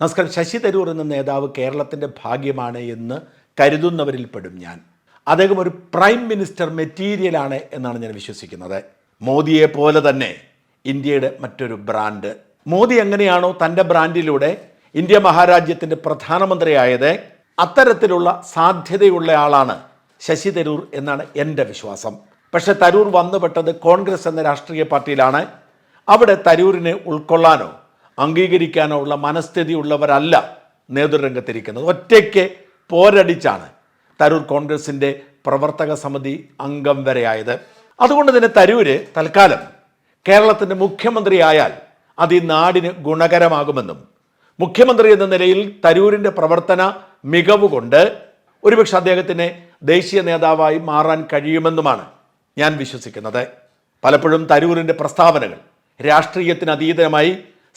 നമസ്കാരം. ശശി തരൂർ എന്ന നേതാവ് കേരളത്തിന്റെ ഭാഗ്യമാണ് എന്ന് കരുതുന്നവരിൽ പെടും ഞാൻ. അദ്ദേഹം ഒരു പ്രൈം മിനിസ്റ്റർ മെറ്റീരിയലാണ് എന്നാണ് ഞാൻ വിശ്വസിക്കുന്നത്. മോദിയെ പോലെ തന്നെ ഇന്ത്യയുടെ മറ്റൊരു ബ്രാൻഡ്. മോദി എങ്ങനെയാണോ തന്റെ ബ്രാൻഡിലൂടെ ഇന്ത്യ മഹാരാജ്യത്തിന്റെ പ്രധാനമന്ത്രിയായത് അത്തരത്തിലുള്ള സാധ്യതയുള്ള ആളാണ് ശശി തരൂർ എന്നാണ് എന്റെ വിശ്വാസം. പക്ഷെ തരൂർ വന്നുപെട്ടത് കോൺഗ്രസ് എന്ന രാഷ്ട്രീയ പാർട്ടിയിലാണ്. അവിടെ തരൂരിനെ ഉൾക്കൊള്ളാനോ അംഗീകരിക്കാനോ ഉള്ള മനസ്ഥിതി ഉള്ളവരല്ല നേതൃരംഗത്തിരിക്കുന്നത്. ഒറ്റയ്ക്ക് പോരടിച്ചാണ് തരൂർ കോൺഗ്രസിന്റെ പ്രവർത്തക സമിതി അംഗം വരെയായത്. അതുകൊണ്ട് തന്നെ തരൂര് തൽക്കാലം കേരളത്തിന്റെ മുഖ്യമന്ത്രിയായാൽ അത് ഈ നാടിന് ഗുണകരമാകുമെന്നും മുഖ്യമന്ത്രി എന്ന നിലയിൽ തരൂരിന്റെ പ്രവർത്തന മികവ് കൊണ്ട് ഒരുപക്ഷെ അദ്ദേഹത്തിന് ദേശീയ നേതാവായി മാറാൻ കഴിയുമെന്നുമാണ് ഞാൻ വിശ്വസിക്കുന്നത്. പലപ്പോഴും തരൂരിന്റെ പ്രസ്താവനകൾ രാഷ്ട്രീയത്തിന് അതീതമായി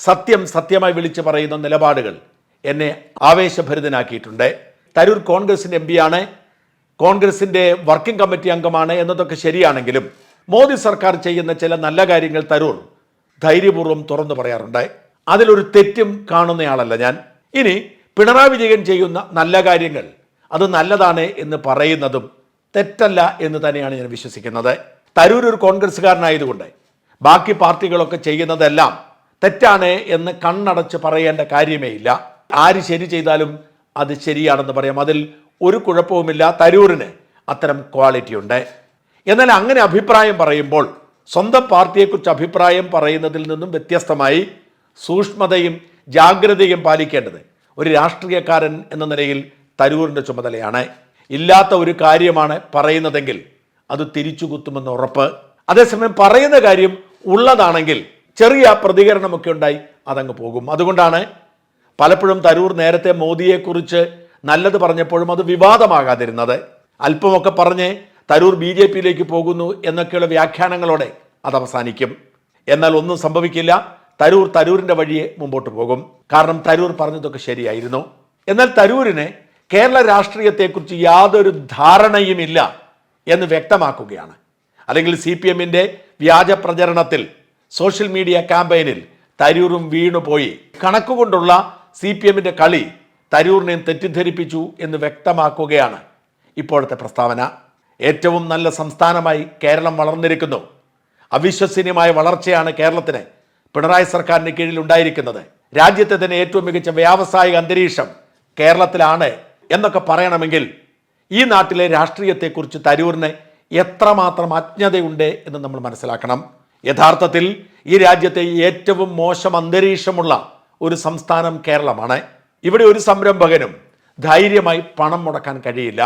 സത്യം സത്യമായി വിളിച്ചു പറയുന്ന നിലപാടുകൾ എന്നെ ആവേശഭരിതനാക്കിയിട്ടുണ്ട്. തരൂർ കോൺഗ്രസിന്റെ എം ആണ്. കോൺഗ്രസിന്റെ വർക്കിംഗ് കമ്മിറ്റി അംഗമാണ് എന്നതൊക്കെ ശരിയാണെങ്കിലും മോദി സർക്കാർ ചെയ്യുന്ന ചില നല്ല കാര്യങ്ങൾ തരൂർ ധൈര്യപൂർവം തുറന്നു പറയാറുണ്ട്. അതിലൊരു തെറ്റും കാണുന്നയാളല്ല ഞാൻ. ഇനി പിണറായി വിജയൻ ചെയ്യുന്ന നല്ല കാര്യങ്ങൾ അത് നല്ലതാണ് എന്ന് പറയുന്നതും തെറ്റല്ല എന്ന് തന്നെയാണ് ഞാൻ വിശ്വസിക്കുന്നത്. തരൂർ ഒരു കോൺഗ്രസ്സുകാരനായതുകൊണ്ട് ബാക്കി പാർട്ടികളൊക്കെ ചെയ്യുന്നതെല്ലാം തെറ്റാണ് എന്ന് കണ്ണടച്ച് പറയേണ്ട കാര്യമേ ഇല്ല. ആര് ശരി ചെയ്താലും അത് ശരിയാണെന്ന് പറയാം. അതിൽ ഒരു കുഴപ്പവുമില്ല. തരൂരിന് അത്തരം ക്വാളിറ്റി ഉണ്ട്. എന്നാൽ അങ്ങനെ അഭിപ്രായം പറയുമ്പോൾ സ്വന്തം പാർട്ടിയെക്കുറിച്ച് അഭിപ്രായം പറയുന്നതിൽ നിന്നും വ്യത്യസ്തമായി സൂക്ഷ്മതയും ജാഗ്രതയും പാലിക്കേണ്ടത് ഒരു രാഷ്ട്രീയക്കാരൻ എന്ന നിലയിൽ തരൂരിന്റെ ചുമതലയാണ്. ഇല്ലാത്ത ഒരു കാര്യമാണ് പറയുന്നതെങ്കിൽ അത് തിരിച്ചു കുത്തുമെന്ന് ഉറപ്പ്. അതേസമയം പറയുന്ന കാര്യം ഉള്ളതാണെങ്കിൽ ചെറിയ പ്രതികരണമൊക്കെ ഉണ്ടായി അതങ്ങ് പോകും. അതുകൊണ്ടാണ് പലപ്പോഴും തരൂർ നേരത്തെ മോദിയെക്കുറിച്ച് നല്ലത് പറഞ്ഞപ്പോഴും അത് വിവാദമാകാതിരുന്നത്. അല്പമൊക്കെ പറഞ്ഞ് തരൂർ ബി ജെ പിയിലേക്ക് പോകുന്നു എന്നൊക്കെയുള്ള വ്യാഖ്യാനങ്ങളോടെ അത് അവസാനിക്കും. എന്നാൽ ഒന്നും സംഭവിക്കില്ല. തരൂർ തരൂരിന്റെ വഴിയെ മുമ്പോട്ട് പോകും. കാരണം തരൂർ പറഞ്ഞതൊക്കെ ശരിയായിരുന്നു. എന്നാൽ തരൂരിന് കേരള രാഷ്ട്രീയത്തെക്കുറിച്ച് യാതൊരു ധാരണയുമില്ല എന്ന് വ്യക്തമാക്കുകയാണ്. അല്ലെങ്കിൽ സി പി എമ്മിന്റെ വ്യാജ പ്രചരണത്തിൽ സോഷ്യൽ മീഡിയ ക്യാമ്പയിനിൽ തരൂറും വീണുപോയി കണക്കുകൊണ്ടുള്ള സി പി എമ്മിന്റെ കളി തരൂറിനെയും തെറ്റിദ്ധരിപ്പിച്ചു എന്ന് വ്യക്തമാക്കുകയാണ് ഇപ്പോഴത്തെ പ്രസ്താവന. ഏറ്റവും നല്ല സംസ്ഥാനമായി കേരളം വളർന്നിരിക്കുന്നു. അവിശ്വസനീയമായ വളർച്ചയാണ് കേരളത്തിന് പിണറായി സർക്കാരിന് കീഴിൽ ഉണ്ടായിരിക്കുന്നത്. രാജ്യത്തെ തന്നെ ഏറ്റവും മികച്ച വ്യാവസായിക അന്തരീക്ഷം കേരളത്തിലാണ് എന്നൊക്കെ പറയണമെങ്കിൽ ഈ നാട്ടിലെ രാഷ്ട്രീയത്തെക്കുറിച്ച് തരൂറിന് എത്രമാത്രം അജ്ഞതയുണ്ട് എന്ന് നമ്മൾ മനസ്സിലാക്കണം. യഥാർത്ഥത്തിൽ ഈ രാജ്യത്തെ ഏറ്റവും മോശം അന്തരീക്ഷമുള്ള ഒരു സംസ്ഥാനം കേരളമാണ്. ഇവിടെ ഒരു സംരംഭകനും ധൈര്യമായി പണം മുടക്കാൻ കഴിയില്ല.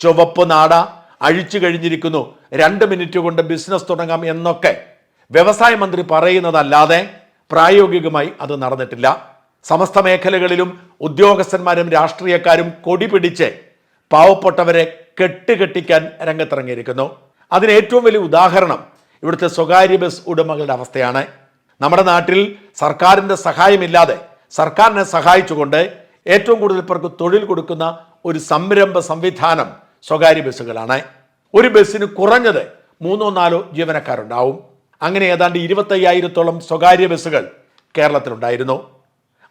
ചുവപ്പ് നാട അഴിച്ചു കഴിഞ്ഞിരിക്കുന്നു. രണ്ട് മിനിറ്റ് കൊണ്ട് ബിസിനസ് തുടങ്ങാം എന്നൊക്കെ വ്യവസായ മന്ത്രി പറയുന്നതല്ലാതെ പ്രായോഗികമായി അത് നടന്നിട്ടില്ല. സമസ്ത മേഖലകളിലും ഉദ്യോഗസ്ഥന്മാരും രാഷ്ട്രീയക്കാരും കൊടി പിടിച്ച് പാവപ്പെട്ടവരെ കെട്ടുകെട്ടിക്കാൻ രംഗത്തിറങ്ങിയിരിക്കുന്നു. അതിന് ഏറ്റവും വലിയ ഉദാഹരണം ഇവിടുത്തെ സ്വകാര്യ ബസ് ഉടമകളുടെ അവസ്ഥയാണ്. നമ്മുടെ നാട്ടിൽ സർക്കാരിന്റെ സഹായമില്ലാതെ സർക്കാരിനെ സഹായിച്ചുകൊണ്ട് ഏറ്റവും കൂടുതൽ പേർക്ക് തൊഴിൽ കൊടുക്കുന്ന ഒരു സംരംഭ സംവിധാനം സ്വകാര്യ ബസ്സുകളാണ്. ഒരു ബസ്സിന് കുറഞ്ഞത് മൂന്നോ നാലോ ജീവനക്കാരുണ്ടാവും. അങ്ങനെ ഏതാണ്ട് ഇരുപത്തയ്യായിരത്തോളം സ്വകാര്യ ബസ്സുകൾ കേരളത്തിലുണ്ടായിരുന്നു.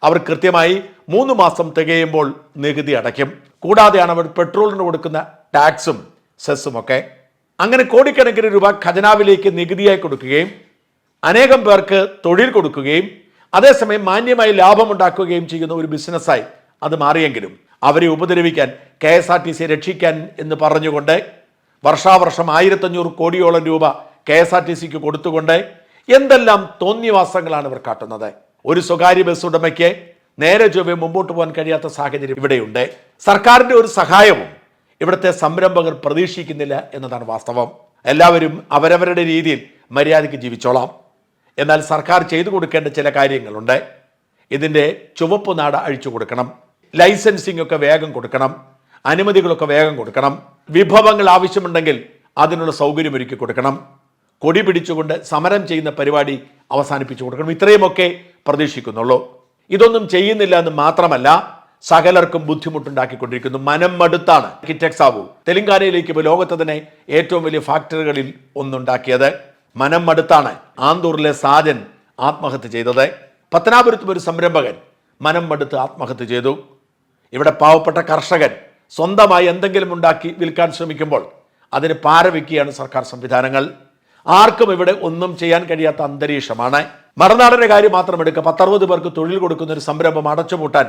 അവർ കൃത്യമായി മൂന്ന് മാസം തികയുമ്പോൾ നികുതി അടയ്ക്കും. കൂടാതെയാണ് അവർ പെട്രോളിന് കൊടുക്കുന്ന ടാക്സും സെസ്സും ഒക്കെ അങ്ങനെ കോടിക്കണക്കിന് രൂപ ഖജനാവിലേക്ക് നികുതിയായി കൊടുക്കുകയും അനേകം പേർക്ക് തൊഴിൽ കൊടുക്കുകയും അതേസമയം മാന്യമായി ലാഭമുണ്ടാക്കുകയും ചെയ്യുന്ന ഒരു ബിസിനസ്സായി അത് മാറിയെങ്കിലും അവരെ ഉപദ്രവിക്കാൻ K S R T C രക്ഷിക്കാൻ എന്ന് പറഞ്ഞുകൊണ്ട് വർഷാവർഷം ആയിരത്തഞ്ഞൂറ് കോടിയോളം രൂപ കെ എസ് ആർ ടി സിക്ക് കൊടുത്തുകൊണ്ട് എന്തെല്ലാം തോന്നിവാസങ്ങളാണ് ഇവർ കാട്ടുന്നത്. ഒരു സ്വകാര്യ ബസ് ഉടമയ്ക്ക് നേരെ ചൊവ്വെ മുമ്പോട്ട് പോകാൻ കഴിയാത്ത സാഹചര്യം ഇവിടെയുണ്ട്. സർക്കാരിന്റെ ഒരു സഹായവും ഇവിടുത്തെ സംരംഭകർ പ്രതീക്ഷിക്കുന്നില്ല എന്നതാണ് വാസ്തവം. എല്ലാവരും അവരവരുടെ രീതിയിൽ മര്യാദയ്ക്ക് ജീവിച്ചോളാം. എന്നാൽ സർക്കാർ ചെയ്തു കൊടുക്കേണ്ട ചില കാര്യങ്ങളുണ്ട്. ഇതിന്റെ ചുവപ്പ് നാട അഴിച്ചു കൊടുക്കണം. ലൈസൻസിംഗ് ഒക്കെ വേഗം കൊടുക്കണം. അനുമതികളൊക്കെ വേഗം കൊടുക്കണം. വിഭവങ്ങൾ ആവശ്യമുണ്ടെങ്കിൽ അതിനുള്ള സൗകര്യമൊരുക്കി കൊടുക്കണം. കൊടി പിടിച്ചുകൊണ്ട് സമരം ചെയ്യുന്ന പരിപാടി അവസാനിപ്പിച്ചു കൊടുക്കണം. ഇത്രയുമൊക്കെ പ്രതീക്ഷിക്കുന്നുള്ളൂ. ഇതൊന്നും ചെയ്യുന്നില്ല എന്ന് മാത്രമല്ല സകലർക്കും ബുദ്ധിമുട്ടുണ്ടാക്കിക്കൊണ്ടിരിക്കുന്നു. മനം മടുത്താണ്. കിറ്റക്സാവു തെലങ്കാനയിലേക്ക് ലോകത്തെ തന്നെ ഏറ്റവും വലിയ ഫാക്ടറികളിൽ ഒന്നുണ്ടാക്കിയത് മനം മടുത്താണ്. ആന്തൂറിലെ സാജൻ ആത്മഹത്യ ചെയ്തത്. പത്തനാപുരത്തും ഒരു സംരംഭകൻ മനം മടുത്ത് ആത്മഹത്യ ചെയ്തു. ഇവിടെ പാവപ്പെട്ട കർഷകൻ സ്വന്തമായി എന്തെങ്കിലും ഉണ്ടാക്കി വിൽക്കാൻ ശ്രമിക്കുമ്പോൾ അതിന് പാരവയ്ക്കുകയാണ് സർക്കാർ സംവിധാനങ്ങൾ. ആർക്കും ഇവിടെ ഒന്നും ചെയ്യാൻ കഴിയാത്ത അന്തരീക്ഷമാണ്. മറുനാടന്റെ കാര്യം മാത്രം എടുക്കുക. പത്തറുപത് പേർക്ക് തൊഴിൽ കൊടുക്കുന്ന ഒരു സംരംഭം അടച്ചുപൂട്ടാൻ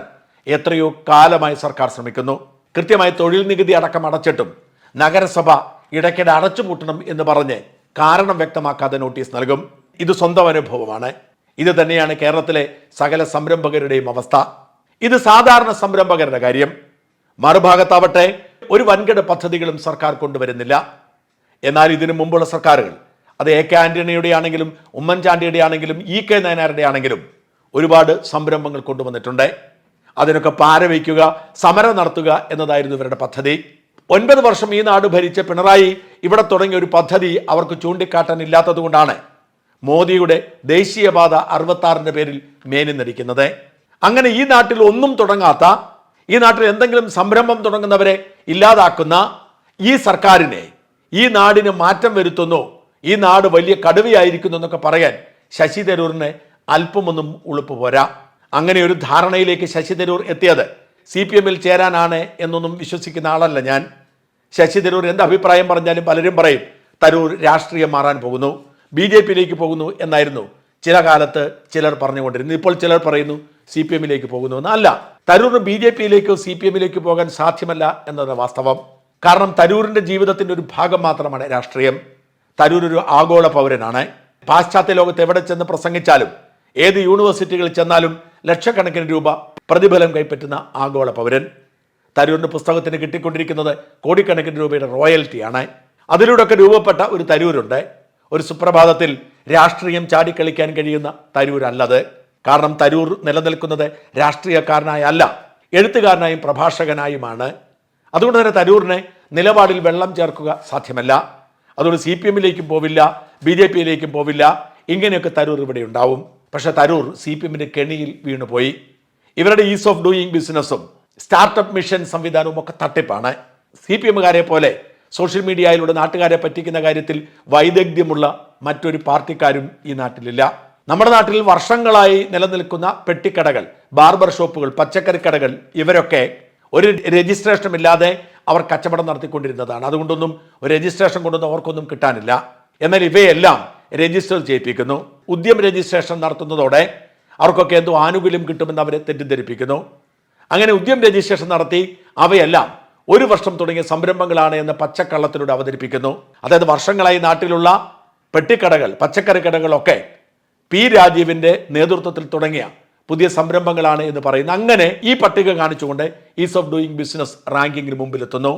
എത്രയോ കാലമായി സർക്കാർ ശ്രമിക്കുന്നു. കൃത്യമായി തൊഴിൽ നികുതി അടക്കം അടച്ചിട്ടും നഗരസഭ ഇടയ്ക്കിടെ അടച്ചുപൂട്ടണം എന്ന് പറഞ്ഞ് കാരണം വ്യക്തമാക്കാതെ നോട്ടീസ് നൽകും. ഇത് സ്വന്തം അനുഭവമാണ്. ഇത് തന്നെയാണ് കേരളത്തിലെ സകല സംരംഭകരുടെയും അവസ്ഥ. ഇത് സാധാരണ സംരംഭകരുടെ കാര്യം. മറുഭാഗത്താവട്ടെ ഒരു വൻകിട പദ്ധതികളും സർക്കാർ കൊണ്ടുവരുന്നില്ല. എന്നാൽ ഇതിനു മുമ്പുള്ള സർക്കാരുകൾ അത് എ കെ ആന്റണിയുടെ ആണെങ്കിലും ഉമ്മൻചാണ്ടിയുടെ ആണെങ്കിലും ഇ കെ നയനാരുടെ ആണെങ്കിലും ഒരുപാട് സംരംഭങ്ങൾ കൊണ്ടുവന്നിട്ടുണ്ട്. അതിനൊക്കെ പാരവയ്ക്കുക സമരം നടത്തുക എന്നതായിരുന്നു ഇവരുടെ പദ്ധതി. ഒൻപത് വർഷം ഈ നാട് ഭരിച്ച പിണറായി ഇവിടെ തുടങ്ങിയ ഒരു പദ്ധതി അവർക്ക് ചൂണ്ടിക്കാട്ടാൻ ഇല്ലാത്തതുകൊണ്ടാണ് മോദിയുടെ ദേശീയപാത അറുപത്താറിന്റെ പേരിൽ മേനി നടിക്കുന്നത് അങ്ങനെ ഈ നാട്ടിൽ ഒന്നും തുടങ്ങാത്ത ഈ നാട്ടിൽ എന്തെങ്കിലും സംരംഭം തുടങ്ങുന്നവരെ ഇല്ലാതാക്കുന്ന ഈ സർക്കാരിനെ ഈ നാടിന് മാറ്റം വരുത്തുന്നു ഈ നാട് വലിയ കടുവയായിരിക്കുന്നു എന്നൊക്കെ പറയാൻ ശശി തരൂരിന് അല്പമൊന്നും ഉളുപ്പ് പോരാ. അങ്ങനെ ഒരു ധാരണയിലേക്ക് ശശി തരൂർ എത്തിയത് സി പി എമ്മിൽ ചേരാനാണ് എന്നൊന്നും വിശ്വസിക്കുന്ന ആളല്ല ഞാൻ. ശശി തരൂർ എന്ത് അഭിപ്രായം പറഞ്ഞാലും പലരും പറയും തരൂർ രാഷ്ട്രീയം മാറാൻ പോകുന്നു ബി ജെ പിയിലേക്ക് പോകുന്നു എന്നായിരുന്നു. ചില കാലത്ത് ചിലർ പറഞ്ഞുകൊണ്ടിരുന്നു ഇപ്പോൾ ചിലർ പറയുന്നു സി പി എമ്മിലേക്ക് പോകുന്നു എന്ന് അല്ല തരൂർ ബി ജെ പിയിലേക്കോ സി പി എമ്മിലേക്കോ പോകാൻ സാധ്യമല്ല എന്നത് വാസ്തവം. കാരണം തരൂരിന്റെ ജീവിതത്തിന്റെ ഒരു ഭാഗം മാത്രമാണ് രാഷ്ട്രീയം. തരൂർ ഒരു ആഗോള പൗരനാണ്. പാശ്ചാത്യ ലോകത്ത് എവിടെ ചെന്ന് പ്രസംഗിച്ചാലും ഏത് യൂണിവേഴ്സിറ്റികളിൽ ചെന്നാലും ലക്ഷക്കണക്കിന് രൂപ പ്രതിഫലം കൈപ്പറ്റുന്ന ആഗോള പൗരൻ. തരൂരിന്റെ പുസ്തകത്തിന് കിട്ടിക്കൊണ്ടിരിക്കുന്നത് കോടിക്കണക്കിന് രൂപയുടെ റോയൽറ്റിയാണ്. അതിലൂടെയൊക്കെ രൂപപ്പെട്ട ഒരു തരൂരുണ്ട്. ഒരു സുപ്രഭാതത്തിൽ രാഷ്ട്രീയം ചാടിക്കളിക്കാൻ കഴിയുന്ന തരൂരല്ലത്. കാരണം തരൂർ നിലനിൽക്കുന്നത് രാഷ്ട്രീയക്കാരനായ അല്ല എഴുത്തുകാരനായും പ്രഭാഷകനായുമാണ്. അതുകൊണ്ട് തന്നെ തരൂരിനെ നിലപാടിൽ വെള്ളം ചേർക്കുക സാധ്യമല്ല. അതുകൊണ്ട് സി പി എമ്മിലേക്കും പോവില്ല ബി ജെ പിയിലേക്കും പോവില്ല. ഇങ്ങനെയൊക്കെ തരൂർ ഇവിടെ ഉണ്ടാവും. പക്ഷെ തരൂർ സി പി എമ്മിന്റെ കെണിയിൽ വീണുപോയി. ഇവരുടെ ഈസ് ഓഫ് ഡൂയിങ് ബിസിനസ്സും സ്റ്റാർട്ടപ്പ് മിഷൻ സംവിധാനവും ഒക്കെ തട്ടിപ്പാണ്. സി പി എമ്മുകാരെ പോലെ സോഷ്യൽ മീഡിയയിലൂടെ നാട്ടുകാരെ പറ്റിക്കുന്ന കാര്യത്തിൽ വൈദഗ്ധ്യമുള്ള മറ്റൊരു പാർട്ടിക്കാരും ഈ നാട്ടിലില്ല. നമ്മുടെ നാട്ടിൽ വർഷങ്ങളായി നിലനിൽക്കുന്ന പെട്ടിക്കടകൾ ബാർബർ ഷോപ്പുകൾ പച്ചക്കറി കടകൾ ഇവരൊക്കെ ഒരു രജിസ്ട്രേഷനും ഇല്ലാതെ അവർ കച്ചവടം നടത്തിക്കൊണ്ടിരുന്നതാണ്. അതുകൊണ്ടൊന്നും ഒരു രജിസ്ട്രേഷൻ കൊണ്ടൊന്നും അവർക്കൊന്നും കിട്ടാനില്ല. എന്നാൽ ഇവയെല്ലാം രജിസ്റ്റർ ചെയ്യിപ്പിക്കുന്നു. ഉദ്യം രജിസ്ട്രേഷൻ നടത്തുന്നതോടെ അവർക്കൊക്കെ എന്തോ ആനുകൂല്യം കിട്ടുമെന്ന് അവരെ തെറ്റിദ്ധരിപ്പിക്കുന്നു. അങ്ങനെ ഉദ്യം രജിസ്ട്രേഷൻ നടത്തി അവയെല്ലാം ഒരു വർഷം തുടങ്ങിയ സംരംഭങ്ങളാണ് എന്ന് പച്ചക്കള്ളത്തിലൂടെ അവതരിപ്പിക്കുന്നു. അതായത് വർഷങ്ങളായി നാട്ടിലുള്ള പെട്ടിക്കടകൾ പച്ചക്കറി കടകളൊക്കെ പി രാജീവിന്റെ നേതൃത്വത്തിൽ തുടങ്ങിയ പുതിയ സംരംഭങ്ങളാണ് എന്ന് പറയുന്ന. അങ്ങനെ ഈ പട്ടിക കാണിച്ചുകൊണ്ട് ഈസ് ഓഫ് ഡൂയിങ് ബിസിനസ് റാങ്കിങ്ങിന് മുമ്പിലെത്തുന്നു.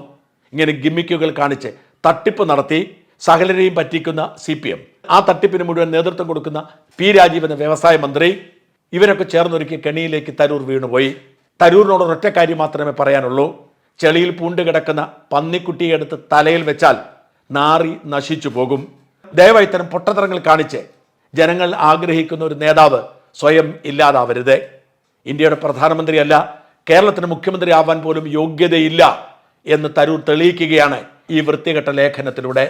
ഇങ്ങനെ ഗിമ്മിക്കുകൾ കാണിച്ച് തട്ടിപ്പ് നടത്തി സകലരെയും പറ്റിക്കുന്ന സി പി എം ആ തട്ടിപ്പിന് മുഴുവൻ നേതൃത്വം കൊടുക്കുന്ന പി രാജീവ് എന്ന വ്യവസായ മന്ത്രി ഇവരൊക്കെ ചേർന്നൊരുക്കി കെണിയിലേക്ക് തരൂർ വീണുപോയി. തരൂരിനോട് ഒരൊറ്റ കാര്യം മാത്രമേ പറയാനുള്ളൂ. ചെളിയിൽ പൂണ്ട് കിടക്കുന്ന പന്നിക്കുട്ടിയെ എടുത്ത് തലയിൽ വെച്ചാൽ നാറി നശിച്ചു പോകും. ദയവായി ഇത്തരം പൊട്ടത്തരങ്ങൾ കാണിച്ച് ജനങ്ങൾ ആഗ്രഹിക്കുന്ന ഒരു നേതാവ് സ്വയം ഇല്ലാതാവരുത്. ഇന്ത്യയുടെ പ്രധാനമന്ത്രിയല്ല കേരളത്തിന് മുഖ്യമന്ത്രി ആവാൻ പോലും യോഗ്യതയില്ല എന്ന് തരൂർ തെളിയിക്കുകയാണ് ഈ വൃത്തികെട്ട ലേഖനത്തിലൂടെ.